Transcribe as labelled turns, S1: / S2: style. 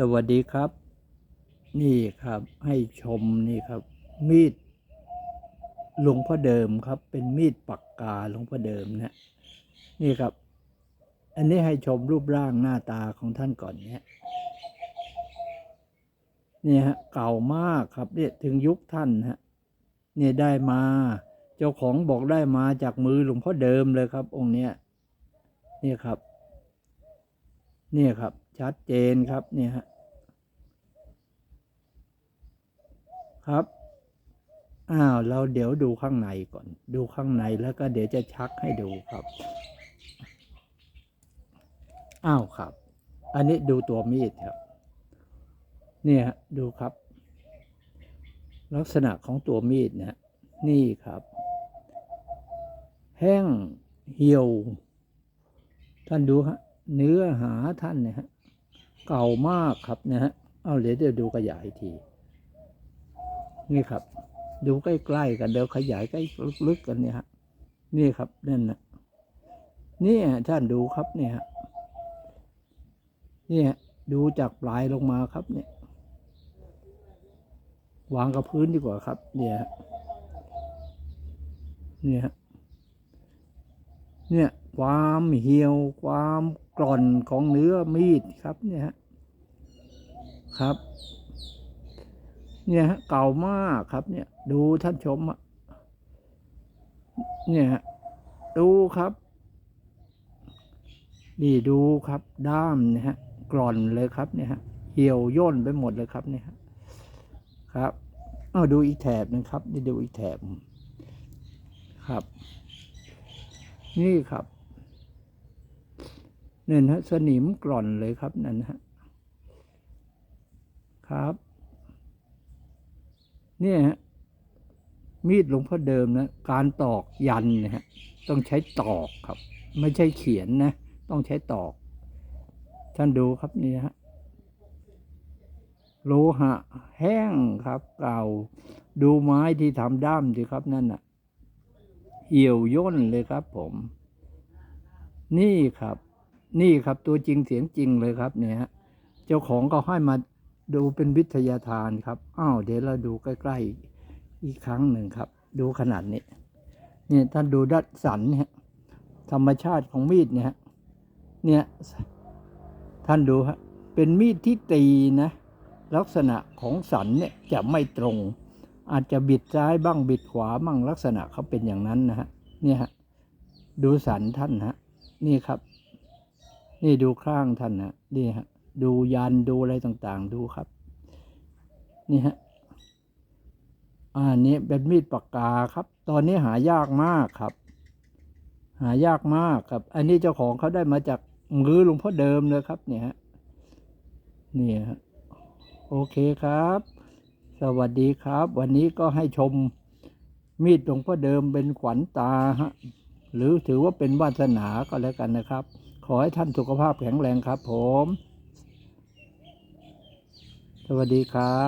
S1: สวัสดีครับ นี่ครับให้ชมนี่ครับ มีดหลวงพ่อเดิมครับ เป็นมีดปากกาหลวงพ่อเดิมนะนี่ครับ อันนี้ให้ชมรูปร่างหน้าตาของท่านก่อนเนี่ยนี่ฮะเก่ามากครับเนี่ยถึงยุคท่านฮะเนี่ยได้มา เจ้าของบอกได้มาจากมือหลวงพ่อเดิมเลยครับ องค์เนี้ยนี่ครับ เนี่ยครับ ชัดเจนครับเนี่ยฮะครับอ้าวเราเดี๋ยวดูข้างในก่อน ดูข้างในแล้วก็เดี๋ยวจะชักให้ดูครับอ้าวครับ อันนี้ดูตัวมีดครับ เนี่ยฮะดูครับ ลักษณะของตัวมีดนะนี่ครับ แห้งเหี่ยว ท่านดูฮะ เนื้อหาท่านเนี่ยฮะเก่ามากครับนะฮะเอาเดี๋ยวเดี๋ยวดูขยายที นี่ครับ ดูใกล้ๆกันเดี๋ยวขยายใกล้ลึกๆกันเนี่ยฮะนี่ครับนั่นนะนี่ท่านดูครับเนี่ยฮะนี่ฮะดูจากปลายลงมาครับเนี่ยวางกับพื้นดีกว่าครับ เนี่ยฮะเนี่ยฮะเนี่ย ความเหี่ยว ความกร่อนของเนื้อมีดครับเนี่ยฮะครับ เนี่ยฮะเก่ามากครับเนี่ย ดูท่านชมอะเนี่ยฮะดูครับนี่ดูครับ ด้ามเนี่ยฮะกร่อนเลยครับเนี่ยฮะเหี่ยวย่นไปหมดเลยครับเนี่ยฮะครับเอาดูอีกแถบหนึงครับนี่ดูอีกแถบครับ นี่ครับ เนี่ยนะสนิมกร่อนเลยครับนั่นฮะครับ เนี่ยฮะมีดหลวงพ่อเดิมนะการตอกยันนะฮะต้องใช้ตอกครับ ไม่ใช่เขียนนะ ต้องใช้ตอก ท่านดูครับนี่ฮะโลหะแห้งครับ เก่าดูไม้ที่ทำด้ามสิครับนั่นน่ะเหี่ยวย่นเลยครับผม นี่ครับ นี่ครับตัวจริงเสียงจริงเลยครับเนี่ยเจ้าของก็ให้มาดูเป็นวิทยาทานครับอ้าวเดี๋ยวเราดูใกล้ๆอีกครั้งหนึ่งครับ ดูขนาดนี้เนี่ยท่านดูดัดสันเนี่ยธรรมชาติของมีดเนี่ยเนี่ยท่านดูฮะเป็นมีดที่ตีนะ ลักษณะของสันเนี่ยจะไม่ตรง อาจจะบิดซ้ายบ้างบิดขวาบ้างลักษณะเขาเป็นอย่างนั้นนะฮะเนี่ยฮะดูสันท่านฮะนี่ครับ นี่ดูข้างท่านนะนี่ฮะ ดูยันดูอะไรต่างๆ ดูครับ นี่ฮะอ่านี่เป็นมีดปากกาครับ ตอนนี้หายากมากครับ หายากมากครับ อันนี้เจ้าของเขาได้มาจากมือหลวงพ่อเดิมเลยครับ เนี่ยฮะนี่ฮะโอเคครับ สวัสดีครับ วันนี้ก็ให้ชมมีดหลวงพ่อเดิมเป็นขวัญตาฮะ หรือถือว่าเป็นวาสนาก็แล้วกันนะครับ ขอให้ท่านสุขภาพแข็งแรงครับผม สวัสดีครับ